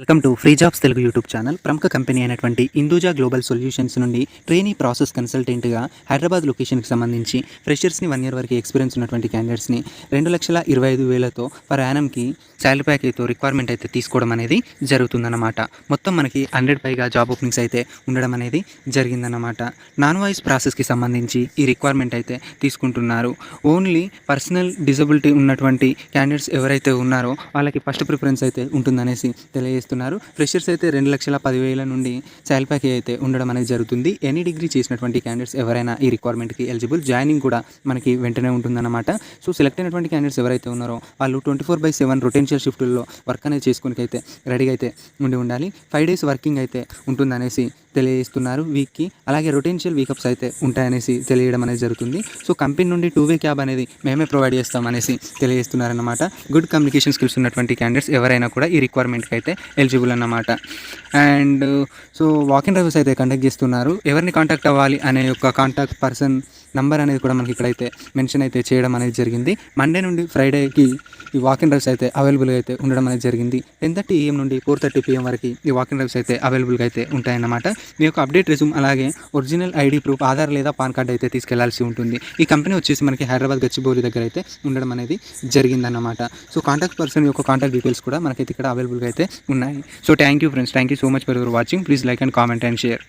Welcome to free jobs Telugu YouTube channel. ప్రముఖ company అయినటువంటి Hinduja global solutions నుండి trainee process కన్సల్టెంట్గా హైదరాబాద్ లొకేషన్కి సంబంధించి ఫ్రెషర్స్ని వన్ ఇయర్ వరకు ఎక్స్పీరియన్స్ ఉన్నటువంటి క్యాండిడేట్స్ని రెండు లక్షల ఇరవై ఐదు వేలతో పర్ యానంకి శాలరీ ప్యాకేజ్తో రిక్వైర్మెంట్ అయితే తీసుకోవడం అనేది జరుగుతుందన్నమాట. మొత్తం మనకి హండ్రెడ్ పైగా జాబ్ ఓపెనింగ్స్ అయితే ఉండడం అనేది జరిగిందన్నమాట. నాన్ వాయిస్ ప్రాసెస్కి సంబంధించి ఈ రిక్వైర్మెంట్ అయితే తీసుకుంటున్నారు. ఓన్లీ పర్సనల్ డిజబిలిటీ ఉన్నటువంటి క్యాండిడేట్స్ ఎవరైతే ఉన్నారో వాళ్ళకి ఫస్ట్ ప్రిఫరెన్స్ అయితే ఉంటుందనేసి తెలియజేస్తున్నారు ఫ్రెషర్స్ అయితే రెండు లక్షల పదివేల నుండి శాలరీ ప్యాకేజ్ అయితే ఉండడం అనేది జరుగుతుంది. ఎనీ డిగ్రీ చేసినటువంటి క్యాండిడేట్స్ ఎవరైనా ఈ రిక్వైర్మెంట్కి ఎలిజిబుల్ జాయినింగ్ కూడా మనకి వెంటనే ఉంటుందన్నమాట. సో సెలెక్ట్ అయినటువంటి క్యాండిడేట్స్ ఎవరైతే ఉన్నారో వాళ్ళు twenty four by seven rotational షిఫ్ట్లో వర్క్ అనేది చేసుకునికైతే రెడీగా అయితే ఉండి ఉండాలి. ఫైవ్ డేస్ వర్కింగ్ అయితే ఉంటుందనేసి తెలియజేస్తున్నారు వీక్కి. అలాగే రొటెన్షియల్ వీకప్స్ అయితే ఉంటాయనేసి తెలియడం అనేది జరుగుతుంది. సో కంపెనీ నుండి టూ వే క్యాబ్ అనేది మేమే ప్రొవైడ్ చేస్తాం అనేసి తెలియజేస్తున్నారన్నమాట. గుడ్ కమ్యూనికేషన్ స్కిల్స్ ఉన్నటువంటి క్యాండిడేట్స్ ఎవరైనా కూడా ఈ రిక్వైర్మెంట్కి అయితే ఎలిజిబుల్ అన్నమాట. అండ్ సో వాకింగ్ డ్రైవర్స్ అయితే కండక్ట్ చేస్తున్నారు. ఎవరిని కాంటాక్ట్ అవ్వాలి అనే యొక్క కాంటాక్ట్ పర్సన్ నంబర్ అనేది కూడా మనకి ఇక్కడైతే మెన్షన్ అయితే చేయడం అనేది జరిగింది. మండే నుండి ఫ్రైడేకి ఈ వాకింగ్ డ్రైవ్స్ అయితే అవైలబుల్గా అయితే ఉండడం అనేది జరిగింది. టెన్ థర్టీ ఏఎం నుండి ఫోర్ థర్టీ పిఎం వరకు ఈ వాకింగ్ డ్రైవ్స్ అయితే అవైలబుల్గా అయితే ఉంటాయన్నమాట. మీ యొక్క అప్డేట్ రెజ్యూమ్ అలాగే ఒరిజినల్ ఐడి ప్రూఫ్ ఆధార్ లేదా పాన్ కార్డ్ అయితే తీసుకెళ్ళాల్సి ఉంటుంది. ఈ కంపెనీ వచ్చేసి మనకి హైదరాబాద్ గచ్చిబౌలి దగ్గర అయితే ఉండడం అనేది జరిగిందన్నమాట. సో కాంటాక్ట్ పర్సన్ యొక్క కాంటాక్ట్ డీటెయిల్స్ కూడా మనకైతే ఇక్కడ అవైలబుల్గా అయితే ఉన్నాయి. So thank you friends thank you so much for your watching please like and comment and share